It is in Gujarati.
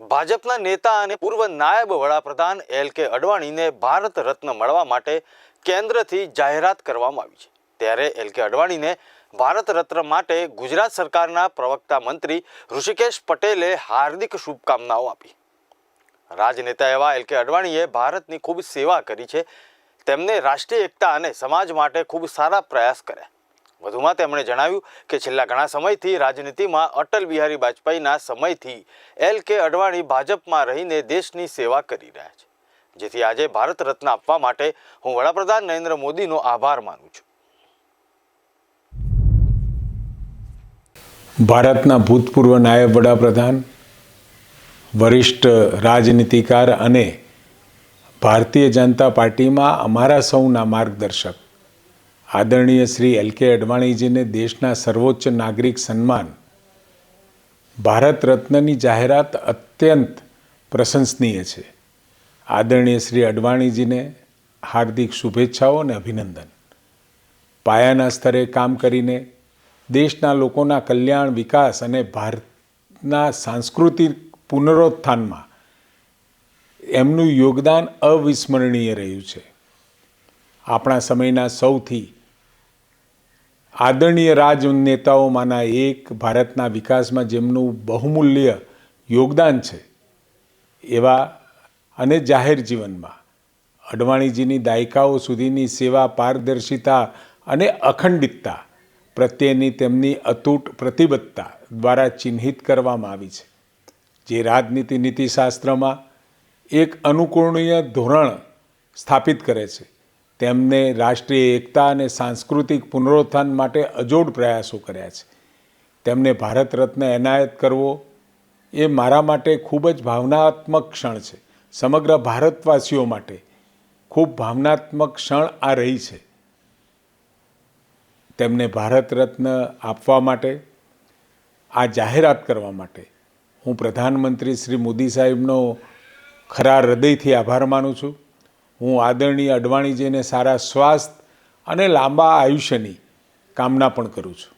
ભાજપના નેતા અને પૂર્વ નાયબ વડાપ્રધાન એલ કે અડવાણીને ભારત રત્ન મળવા માટે કેન્દ્રથી જાહેરાત કરવામાં આવી છે. ત્યારે એલ કે અડવાણીને ભારત રત્ન માટે ગુજરાત સરકારના પ્રવક્તા મંત્રી ઋષિકેશ પટેલે હાર્દિક શુભકામનાઓ આપી. રાજનેતા એવા એલ કે અડવાણીએ ભારતની ખૂબ સેવા કરી છે. તેમને રાષ્ટ્રીય એકતા અને સમાજ માટે ખૂબ સારા પ્રયાસ કર્યા. વધુમાં તેમણે જણાવ્યું કે છેલ્લા ઘણા સમયથી રાજનીતિમાં અટલ બિહારી વાજપેયીના સમયથી એલ કે અડવાણી ભાજપમાં રહીને દેશની સેવા કરી રહ્યા છે. જેથી આજે ભારત રત્ન આપવા માટે હું વડાપ્રધાન નરેન્દ્ર મોદીનો આભાર માનું છું. ભારતના ભૂતપૂર્વ નાયબ વડાપ્રધાન, વરિષ્ઠ રાજનીતિકાર અને ભારતીય જનતા પાર્ટીમાં અમારા સૌના માર્ગદર્શક આદરણીય શ્રી એલ કે અડવાણીજીને દેશના સર્વોચ્ચ નાગરિક સન્માન, ભારત રત્નની જાહેરાત અત્યંત પ્રશંસનીય છે. આદરણીય શ્રી અડવાણીજીને હાર્દિક શુભેચ્છાઓ અને અભિનંદન. પાયાના સ્તરે કામ કરીને દેશના લોકોના કલ્યાણ, વિકાસ અને ભારતના સાંસ્કૃતિક પુનરોત્થાનમાં એમનું યોગદાન અવિસ્મરણીય રહ્યું છે. આપણા સમયના સૌથી આદરણીય રાજનેતાઓમાંના એક ભારતના વિકાસમાં જેમનું બહુમૂલ્ય યોગદાન છે, એવા અને જાહેર જીવનમાં અડવાણીજીની દાયકાઓ સુધીની સેવા, પારદર્શિતા અને અખંડિતતા પ્રત્યેની તેમની અતૂટ પ્રતિબદ્ધતા દ્વારા ચિહ્નિત કરવામાં આવી છે. જે રાજનીતિ નીતિશાસ્ત્રમાં એક અનુકૂળનીય ધોરણ સ્થાપિત કરે છે. તેમને રાષ્ટ્રીય એકતા અને સાંસ્કૃતિક પુનરોત્થાન માટે અજોડ પ્રયાસો કર્યા છે. તેમને ભારત રત્ન એનાયત કરવો એ મારા માટે ખૂબ જ ભાવનાત્મક ક્ષણ છે. સમગ્ર ભારતવાસીઓ માટે ખૂબ ભાવનાત્મક ક્ષણ આ રહી છે. તેમને ભારત રત્ન આપવા માટે, આ જાહેરાત કરવા માટે હું પ્રધાનમંત્રી શ્રી મોદી સાહેબનો ખરા હૃદયથી આભાર માનું છું. હું આદરણીય અડવાણીજીને સારા સ્વાસ્થ્ય અને લાંબા આયુષ્યની કામના પણ કરું છું.